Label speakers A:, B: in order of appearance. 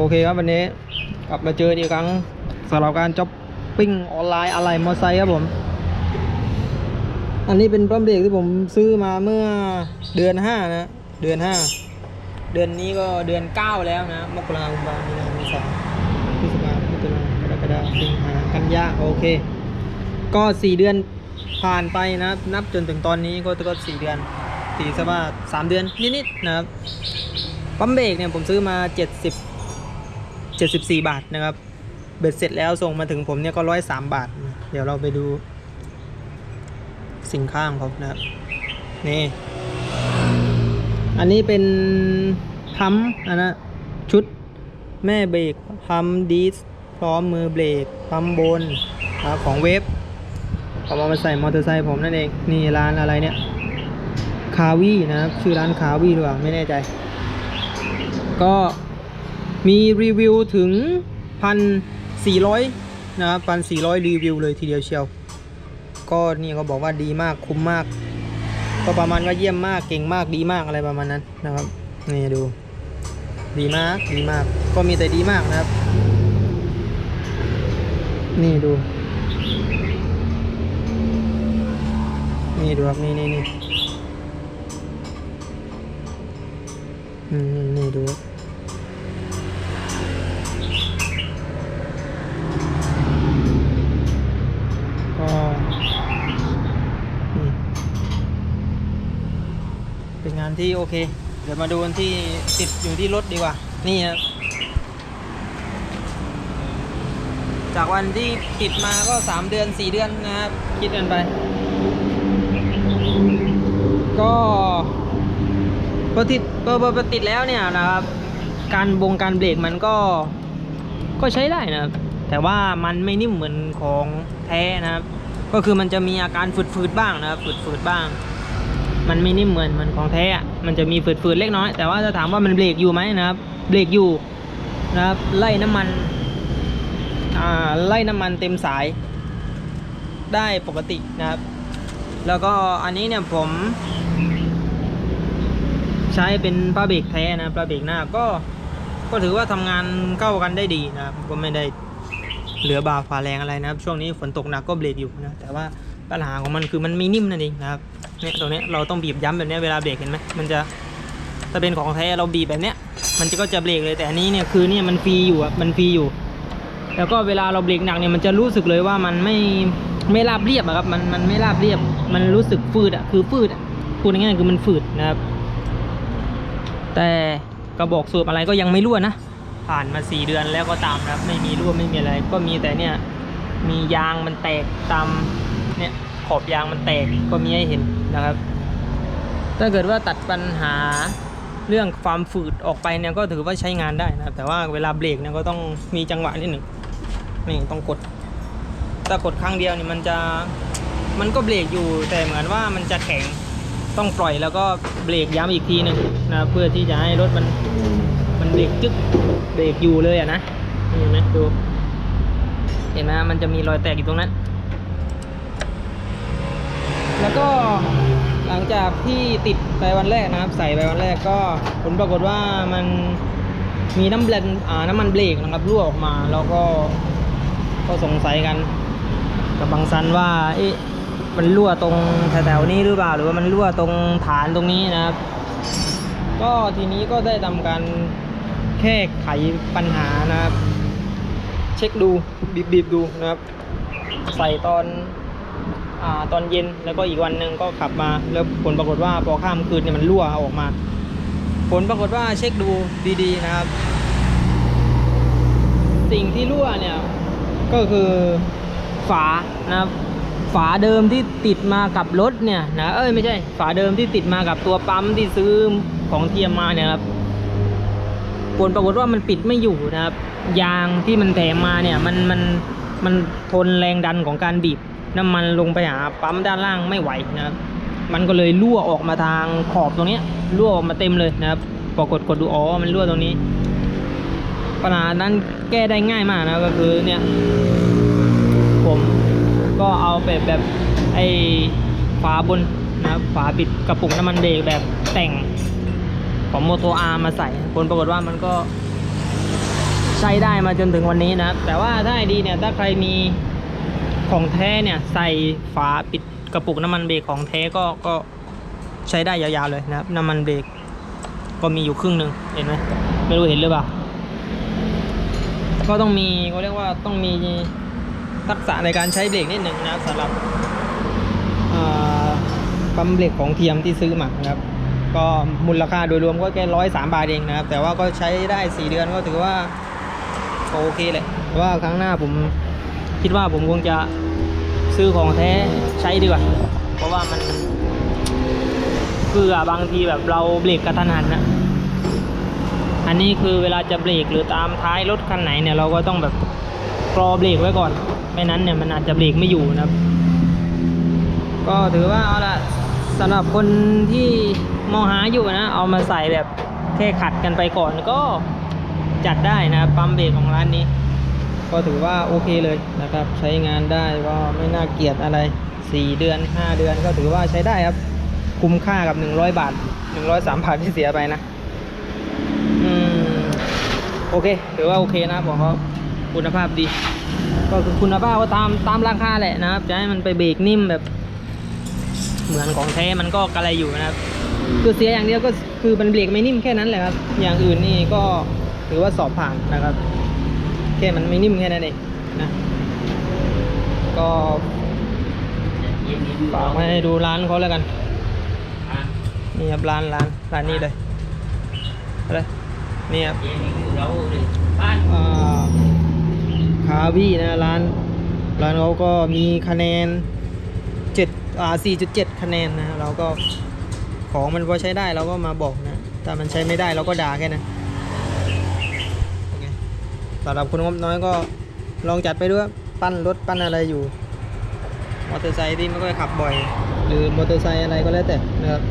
A: โอเคครับวันนี้กลับมาเจออีกครั้งสำหรับการจ็อปปิ้งออนไลน์อะไรมอไซค์ครับผม อันนี้เป็นปั๊มเบรกที่ผมซื้อมาเมื่อเดือนห้านะเดือนห้าเดือนนี้ก็เดือนเก้าแล้วนะมกราคมพามีนาเมษาพฤษภามิถุนากรกฎาคมสิงหากันยาโอเค ก็สี่เดือนผ่านไปนะนับจนถึงตอนนี้ก็ก็สี่เดือนตีซะว่าสามเดือนนิดๆนะครับปั๊มเบรกเนี่ยผมซื้อมาเจ็ดสิบเจ็ดสิบสี่บาทนะครับ เบ็ดเสร็จแล้วส่งมาถึงผมเนี่ยก็ร้อยสามบาท เดี๋ยวเราไปดูสินค้าของเขานะครับ นี่ อันนี้เป็นพัมอันนะชุดแม่เบรกพัมดีสพร้อมมือเบรกพัมบนนะของเวฟผมเอามาใส่มอเตอร์ไซค์ผมนั่นเอง นี่ร้านอะไรเนี่ย คาวีนะครับ ชื่อร้านคาวีหรือเปล่า ไม่แน่ใจ ก็ มีรีวิวถึงพันสี่ร้อยนะครับพันสี่ร้อยรีวิวเลยทีเดียวเชียว ก็นี่เขาบอกว่าดีมากคุ้มมาก ก็ประมาณว่าเยี่ยมมากเก่งมากดีมากอะไรประมาณนั้นนะครับ นี่ดู ดีมากดีมาก ก็มีแต่ดีมากนะครับ นี่ดู นี่ดูครับนี่นี่นี่นี่นี่ดูครับก็นี่เป็นงาน ที่โอเค เดี๋ยวมาดูกันที่ติดอยู่ที่รถดีกว่า นี่ครับ จากวันที่ติดมาก็ 3 เดือน 4 เดือนนะครับ คิดกันไป ก็พอติดพอพอพอติดแล้วเนี่ยนะครับ การบงการเบรกมันก็ก็ใช้ได้นะครับแต่ว่ามันไม่นิ่มเหมือนของแท้นะครับ ก็คือมันจะมีอาการฝืดๆบ้างนะครับฝืดๆบ้าง มันไม่นิ่มเหมือนเหมือนของแท้อะมันจะมีฝืดๆเล็กน้อย แต่ว่าจะถามว่ามันเบรกอยู่ไหมนะครับ เบรกอยู่นะครับ ไล่น้ำมัน อ่า ไล่น้ำมันเต็มสาย ได้ปกตินะครับ แล้วก็อันนี้เนี่ยผม ใช้เป็นปลาเบรกแท้นะปลาเบรกหน้าก็ก็ถือว่าทำงานเข้ากันได้ดีนะครับ ก็ไม่ได้เหลือบาฟ้าแรงอะไรนะครับ ช่วงนี้ฝนตกหนักก็เบรกอยู่นะ แต่ว่าปัญหาของมันคือมันไม่นิ่มนั่นเองนะครับ เนี่ยตรงนี้เราต้องบีบย้ำแบบนี้เวลาเบรกเห็นไหมมันจะถ้าเป็นของแท้เราบีบแบบเนี้ยมันจะก็จะเบรกเลยแต่อันนี้เนี่ยคือเนี่ยมันฟรีอยู่อะมันฟรีอยู่ แล้วก็เวลาเราเบรกหนักเนี่ยมันจะรู้สึกเลยว่ามันไม่ไม่ราบเรียบอะครับมันมันไม่ราบเรียบ มันรู้สึกฟืดอะคือฟืดอะพูดง่ายๆคือมันฝืดนะครับ แต่กระบอกสูบอะไรก็ยังไม่รั่วนะผ่านมาสี่เดือนแล้วก็ตามครับไม่มีรั่วไม่มีอะไร ก็มีแต่เนี่ยมียางมันแตกตามเนี่ยขอบยางมันแตกก็มีให้เห็น นะครับ ถ้าเกิดว่าตัดปัญหาเรื่องความฝืดออกไปเนี่ยก็ถือว่าใช้งานได้นะครับ แต่ว่าเวลาเบรกเนี่ยก็ต้องมีจังหวะนิดหนึ่งนี่ต้องกดถ้ากดครั้งเดียวนี่มันจะมันก็เบรกอยู่แต่เหมือนว่ามันจะแข็งต้องปล่อยแล้วก็เบรกย้ำอีกทีหนึ่งนะครับเพื่อที่จะให้รถมันมันเบรกจึ๊กเบรกอยู่เลยอะนะเห็นไหมดูเห็นไหมมันจะมีรอยแตกอยู่ตรงนั้น แล้วก็ หลังจากที่ติดไปวันแรกนะครับใส่ไปวันแรกก็ผลปรากฏว่ามันมีน้ำเบลนอ่าน้ำมันเบรกนะครับรั่วออกมาแล้วก็ก็สงสัยกันกับบางซันว่าเอ๊ะมันรั่วตรงแถวๆนี้หรือเปล่าหรือว่ามันรั่วตรงฐานตรงนี้นะครับ ก็ทีนี้ก็ได้ทำการแก้ไขปัญหานะครับ เช็คดูบีบๆดูนะครับ ใส่ตอน ตอนเย็นแล้วก็อีกวันหนึ่งก็ขับมา แล้วผลปรากฏว่าพอข้ามคืนเนี่ยมันรั่วออกมา ผลปรากฏว่าเช็คดูดีๆนะครับ สิ่งที่รั่วเนี่ยก็คือฝานะครับฝาเดิมที่ติดมากับรถเนี่ยนะเอ้ยไม่ใช่ ฝาเดิมที่ติดมากับตัวปั๊มที่ซื้อของเทียมมาเนี่ยครับผลปรากฏว่ามันปิดไม่อยู่นะครับ ยางที่มันแถมมาเนี่ยมันมันมันทนแรงดันของการบีบ น้ำมันลงไปหาปั๊มด้านล่างไม่ไหวนะครับ มันก็เลยรั่วออกมาทางขอบตรงนี้รั่วออกมาเต็มเลยนะครับพอกดกดดูอ๋อมันรั่วตรงนี้ปัญหานั้นแก้ได้ง่ายมากนะก็คือเนี่ยผมก็เอาแบบแบบไอ้ฝาบนนะครับฝาปิดกระปุกน้ำมันเบรกแบบแต่งของโมโตอาร์มาใส่ผลปรากฏว่ามันก็ใช้ได้มาจนถึงวันนี้นะครับแต่ว่าถ้าให้ดีเนี่ยถ้าใครมี ของแท้เนี่ยใส่ฝาปิดกระปุกน้ำมันเบรกของแท้ก็ก็ใช้ได้ยาวๆเลยนะครับ น้ำมันเบรกก็มีอยู่ครึ่งหนึ่งเห็นไหมไม่รู้เห็นหรือเปล่าก็ต้องมีเขาเรียกว่าต้องมีทักษะในการใช้เบรกนิดหนึ่งนะครับสำหรับปั๊มเบรกของเทียมที่ซื้อมานะครับ ก็มูลค่าโดยรวมก็แค่ร้อยสามบาทเองนะครับ แต่ว่าก็ใช้ได้สี่เดือนก็ถือว่าโอเคเลยว่าครั้งหน้าผม คิดว่าผมคงจะซื้อของแท้ใช้ดีกว่า เพราะว่ามันคือบางทีแบบเราเบรกกระทันหันนะอันนี้คือเวลาจะเบรกหรือตามท้ายรถคันไหนเนี่ยเราก็ต้องแบบกรอเบรกไว้ก่อน ไม่นั้นเนี่ยมันอาจจะเบรกไม่อยู่นะครับ ก็ถือว่าเอาละสำหรับคนที่มองหาอยู่นะ เอามาใส่แบบแค่ขัดกันไปก่อนก็จัดได้นะปั๊มเบรกของร้านนี้ ก็ถือว่าโอเคเลยนะครับ ใช้งานได้ก็ไม่น่าเกลียดอะไร 4 เดือน 5 เดือนก็ถือว่าใช้ได้ครับ คุ้มค่ากับ 100 บาท 103บาทที่เสียไปนะ อืม โอเค ถือว่าโอเคนะครับผมก็คุณภาพดี ก็คือคุณภาพก็ตามตามราคาแหละนะครับจะให้มันไปเบรกนิ่มแบบ เหมือนของแท้มันก็กระไรอยู่นะครับคือเสียอย่างเดียวก็คือมันเบรกไม่นิ่มแค่นั้นแหละครับ อย่างอื่นนี่ก็ถือว่าสอบผ่านนะครับ แค่มันไม่นิ่มแค่นั้นเองนะก็ฝากให้ดูร้านเขาแล้วกันนี่ครับร้านร้านร้านนี้เลยอะไรนี่ครับคาวีนะร้านร้านเขาก็มีคะแนนเจ็ดอ่าสี่จุดเจ็ดคะแนนนะเราก็ของมันพอใช้ได้เราก็มาบอกนะถ้ามันใช้ไม่ได้เราก็ด่าแค่นั้น สำหรับคนงบน้อยก็ลองจัดไปด้วยปั้นรถปั้นอะไรอยู่ มอเตอร์ไซค์ที่ไม่ค่อยขับบ่อย หรือมอเตอร์ไซค์อะไรก็แล้วแต่นะครับ